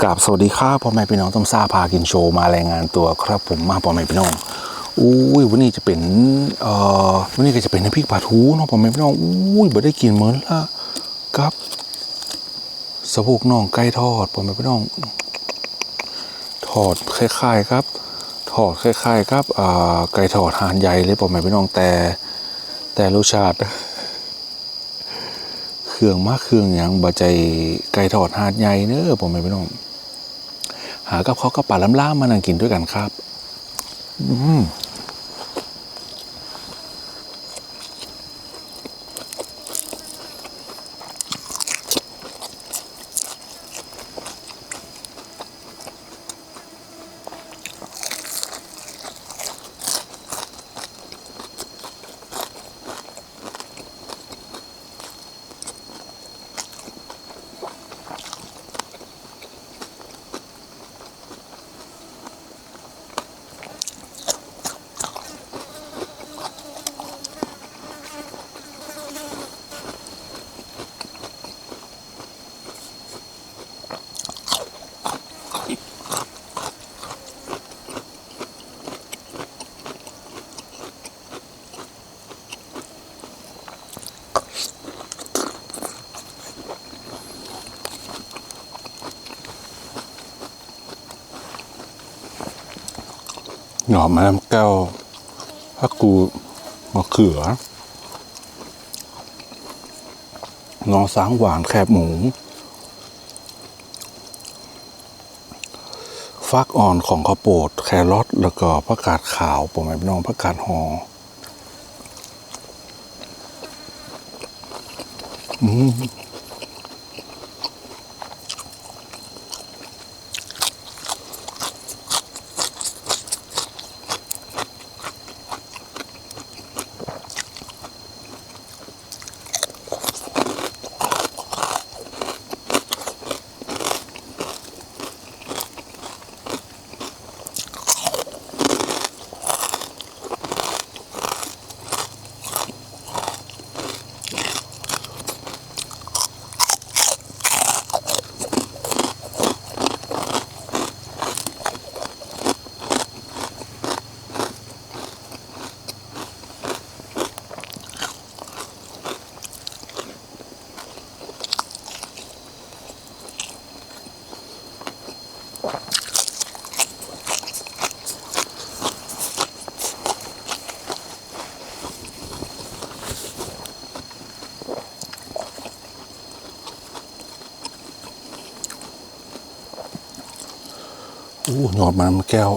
กราบสวัสดีครับพ่อแม่พี่น้องต้มซ่าพากินโชว์มารายงานตัวครับผมมาพ่อแม่พี่น้องอุ้ยวันนี้จะเป็นเอ่อวันนี้ก็จะเป็นน้ำพริกปลาทูเนาะพ่อแม่พี่น้องอุ้ยบ่ได้กินเหมือนละครับสะโพกน่องไก่ทอดพ่อแม่พี่น้องทอดคล้ายๆครับ ทอดคล้ายๆครับอ่าไก่ทอดหานใหญ่เลยพ่อแม่พี่น้องแต่แต่รสชาติเครื่องมากเครื่องอย่างบะใจไก่ทอดหาดใหญ่เนอะผมไม่พี่น้อง หากับเขาวก็ปลาล้ำล่ามานั่งกินด้วยกันครับ อืม หน่อมะน้ำแก้วพักกูมะเขือนอสางหวานแคบหมู ฟักอ่อนของข้าวโพดแครอทแล้วก็ผักกาดขาวผมไม่น้องผักกาดหออืม หยอดมันแก้ว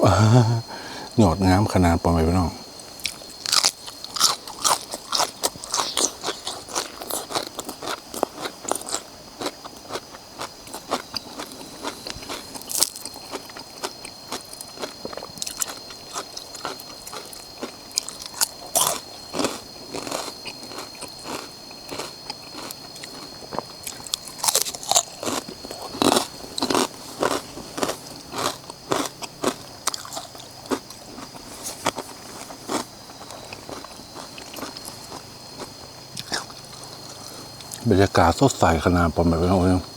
หยอดงามขนาดปอมไปพี่น้อง บรรยากาศสดใสขนาดปอมไปพี่น้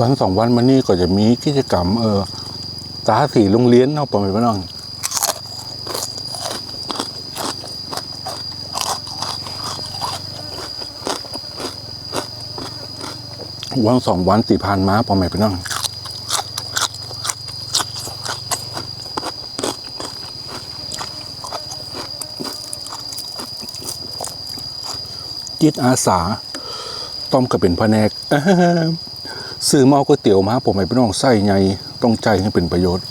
วันสองวันมานี่ก็จะมีกิจกรรม เออตาสีโรงเรียนเนาะปอมพี่น้องวันสองวันสี่พันมาปอมพี่น้องจิตอาสา ต้อมก็เป็นพะแนก ซื้อหม้อก๋วยเตี๋ยวมาผมให้พี่น้องใส่ไงต้องใจให้เป็นประโยชน์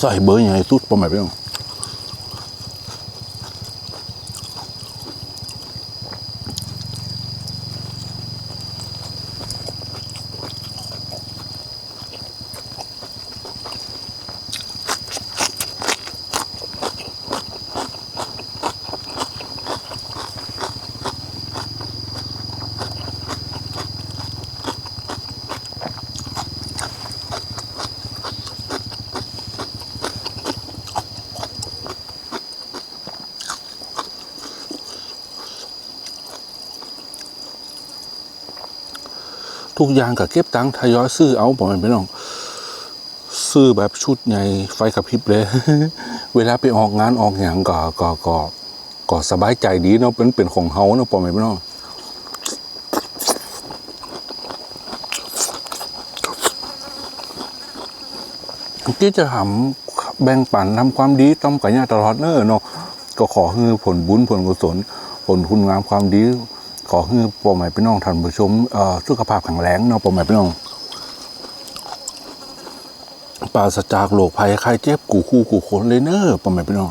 ใส่เบอร์ยังไงสุดผมให้พี่น้อง ทุกอย่างก็เก็บตังค์ทยอยซื้อเอาผมให้พี่น้องซื้อแบบชุดใหญ่ไฟกระพริบเลย เวลาไปออกงานออกอย่างก็ก็ก็ก็สบายใจดีเนาะเป็นเป็นของเฮาเนาะปอมพี่น้องที่จะทำแบ่งปันทำความดีต้อมกับญาติตลอดเนอเนาะก็ขอให้ผลบุญผลกุศลผลคุณงามความดี ขอให้พ่อแม่พี่น้องท่านผู้ชมสุขภาพแข็งแรงเนาะพ่อแม่พี่น้องปราศจากโรคภัยไข้เจ็บกูคู่กูคนเลยเนอะพ่อแม่พี่น้อง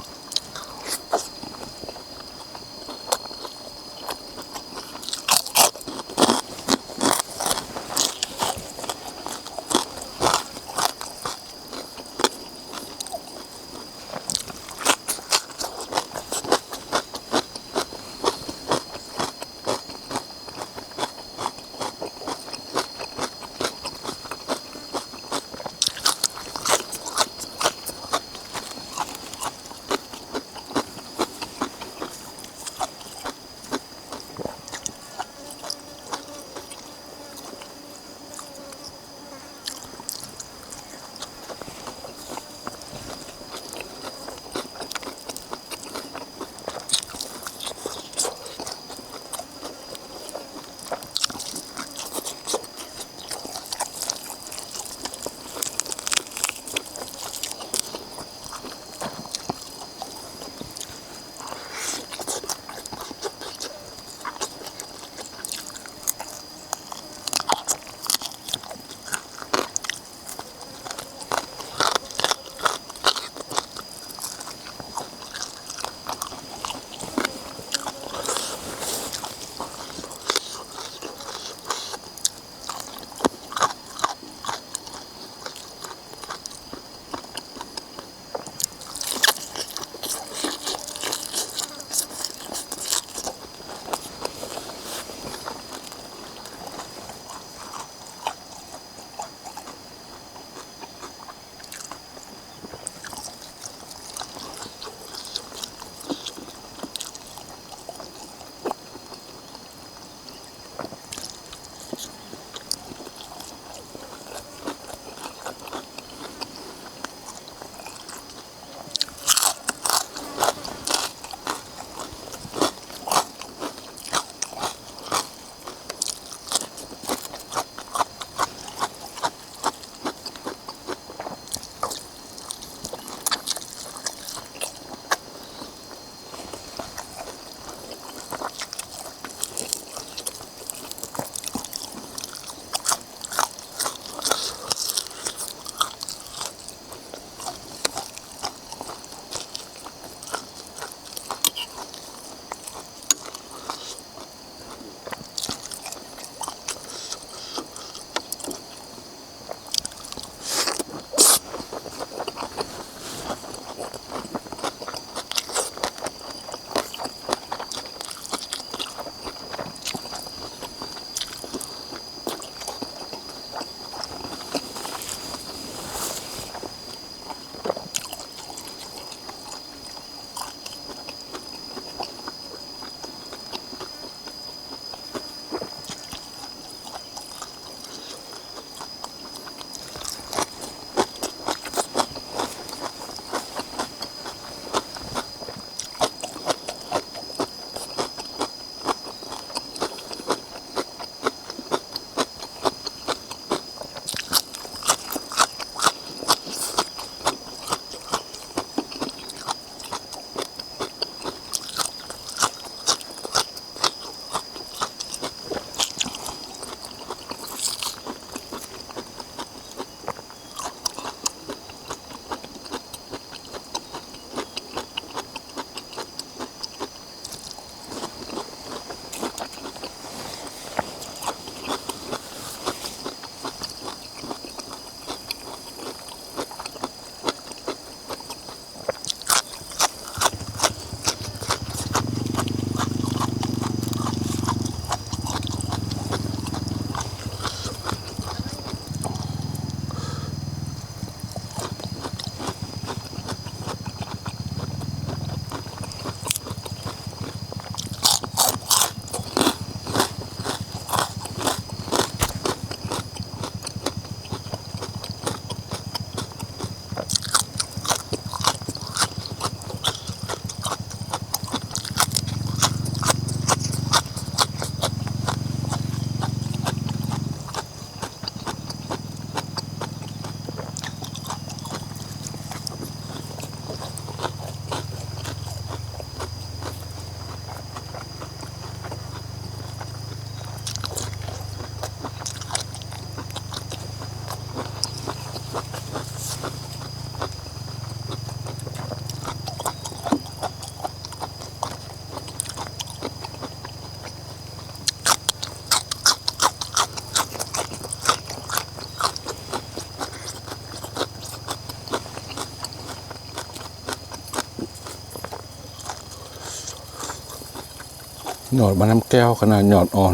หยอดมาน้ำแก้วขนาดหยอดอ่อน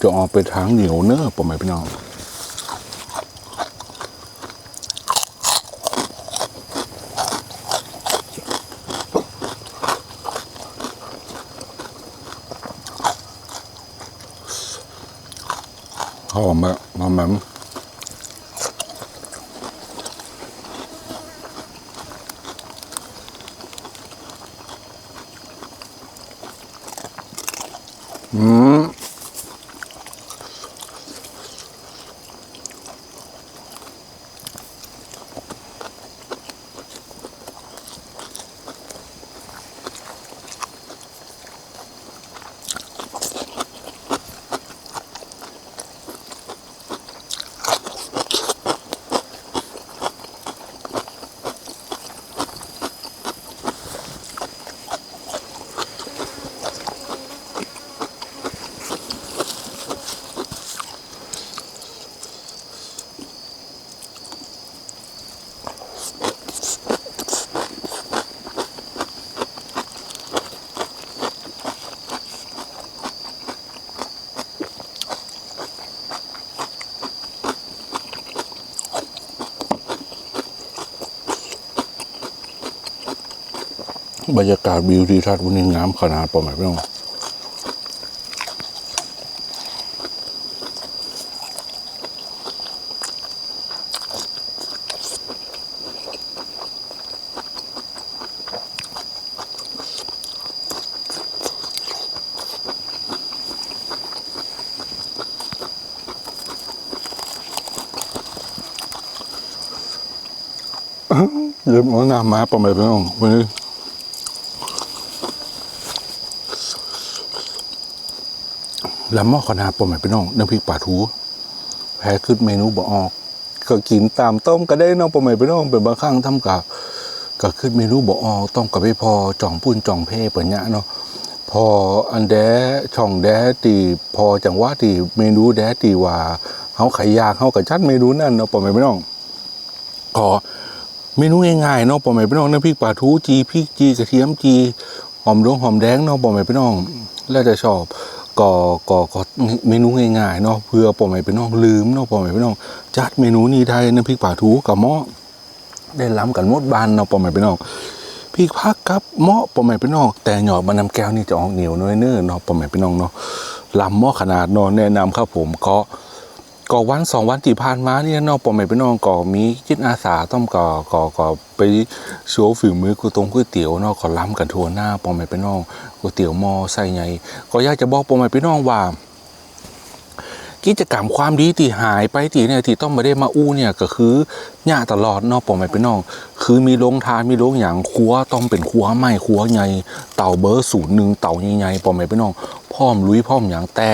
จะออกไปทางเหนียวเนื้อะปอมไปพี่น้องหอมแบบหอมแบบ บรรยากาศวิวทิวทัศน์วันนี้งามขนาดปอมไปพี่น้องเริ่มเอาน้ำมาปอมไปพี่น้องวันนี้ ล้วหม้อขนาดปมไปน้องน้ำพริกปลาทูแพ้ขึ้นเมนูบ่ออก ก็กินตามต้มก็ได้น้องปมไปน้องเป็นบางครั้งทำกับก็ขึ้นเมนูบ่ออกต้มกับไม่พอจ่องปุ้นจ่องเพ่เปิดเนี้ยเนาะพออันแดช่องแดตีพอจังหวะตีเมนูแดตีว่าเขาไขยาเขากับจัดเมนูนั่นเนาะปมไปน้องขอเมนูง่ายๆเนาะปมไปน้องน้ำพริกปลาทูจีพริกจีกระเทียมจีหอมดงหอมแดงเนาะปมไปน้องแล้วแต่ชอบ ก็ก็ก็เมนูง่ายๆเนาะเพื่อปอมไปเป็นน้องลืมเนาะปอมไปเป็นน้องจัดเมนูนี้ได้น้ำพริกปลาทูกับหม้อได้ล้ำกันหมดบานเนาะปอมไปเป็นน้องพริกพักกับหม้อปอมไปเป็นน้องแต่หยอดมานำแก้วนี่จะออกเหนียวน้อยเนื้อเนาะปอมไปเป็นน้องเนาะล้ำหม้อขนาดเนาะแนะนำครับผมก็ก็วันสองวันที่ผ่านมาเนี่ยเนาะปอมไปเป็นน้องก็มีจิตอาสาต้องก็ก็ก็ไปโชว์ฝีมือกูตรงก๋วยเตี๋ยวเนาะก็ล้ำกันทัวหน้าปอมไปเป็นน้อง ก๋วยเตี๋ยวมอไส้ใหญ่ก็อยากจะบอกปมให้พี่น้องว่า กิจกรรมความดีที่หายไปที่เนี่ยที่ต้องมาได้มาอู้เนี่ยก็คือหญ้าตลอดเนาะปมให้พี่น้อง คือมีโรงทานมีโรงอย่างครัวต้องเป็นครัวไม้ครัวใหญ่เต่าเบอร์ศูนย์หนึ่งเต่าใหญ่ๆปมให้พี่น้องพร้อมลุยพร้อมอย่างแต่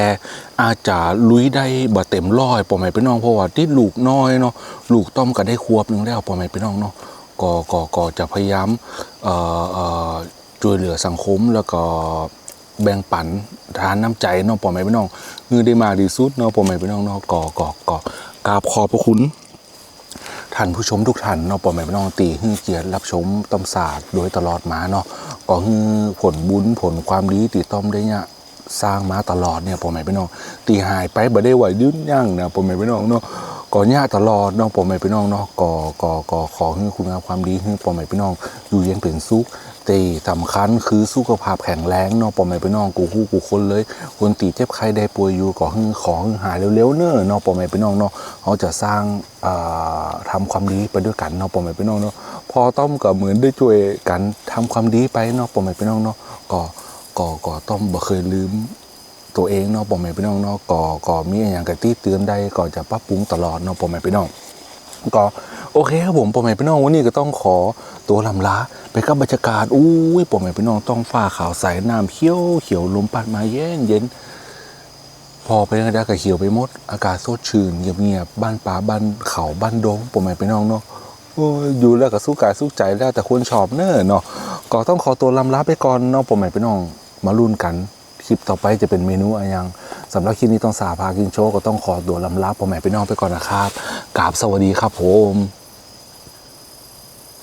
อาจจะลุยได้บ่เต็มร้อยปมให้พี่น้องเพราะว่าที่ลูกน้อยเนาะลูกต้อมก็ได้ควบหนึงแล้วปมให้พี่น้องเนาะก็ก็ก็จะพยายามเอ่อเอ่อ ช่วยเหลือสังคมแล้วก็แบ่งปันทานน้ำใจน้องปอแม่พี่น้องเงือได้มาดีสุดเนาะปอแม่พี่น้องเนาะก่อก่อก่อกราบขอบพระคุณท่านผู้ชมทุกท่านเนาะปอแม่พี่น้องตีฮือเกียรติรับชมต้มศาสตร์โดยตลอดมาเนาะก็ฮือผลบุญผลความดีตีต้อมได้เนี่ยสร้างมาตลอดเนี่ยปอแม่พี่น้องตีหายไปบ่ได้ไหวดื้นยั่งนะปอแม่พี่น้องเนาะก่อย่าตลอดเนาะปอแม่พี่น้องเนาะก่อก่อก่อขอให้คุณงามความดีให้ปอแม่พี่น้องอยู่เย็นเป็นสุข ตีสำคัญคือสุขภาพแข็งแรงเนาะปอมไม่ไปน้องกูคู่กูคนเลย คนตีเจ็บใครได้ป่วยอยู่ก็หึงขอหึงหายเร็วๆเน้อเนาะปอมไม่ไปน้องเนาะเขาจะสร้างอ่าทำความดีไปด้วยกันเนาะปอมไม่ไปน้องเนาะพอต้อมก็เหมือนได้ช่วยกันทำความดีไปเนาะปอมไม่ไปน้องเนาะก็ก็ก็ต้อมบ่เคยลืมตัวเองเนาะปอมไม่ไปน้องเนาะก็ก็มีอย่างกระตี้เตือนได้ก็จะปรับปรุงตลอดเนาะปอมไม่ไปน้องก็โอเคครับผมผมเห็นพี่น้องวันนี้ก็ต้องขอ ตัวลำลาไปกับบรรยากาศอุ้ยผมเห็นพี่น้องต้องฟ้าขาวใสน้ำเขียวเขียวลมพัดมาเย็นเย็นพอไปกระดาก็เขียวไปหมด อากาศสดชื่นเงียบๆบ้านป่าบ้านเขาบ้านดงผมเห็นพี่น้องเนาะโอ้ยอยู่แล้วก็สู้กายสู้ใจแล้วแต่คนชอบเนอะเนาะก็ต้องขอตัวลำลาไปก่อนเนาะผมเห็นพี่น้องมาลุ้นกันคลิปต่อไปจะเป็นเมนูอะไรยังสำหรับคลิปนี้ต้องสาพากินโชก็ต้องขอตัวลำลาผมแม่ไปน้องไปก่อนนะครับกราบสวัสดีครับผม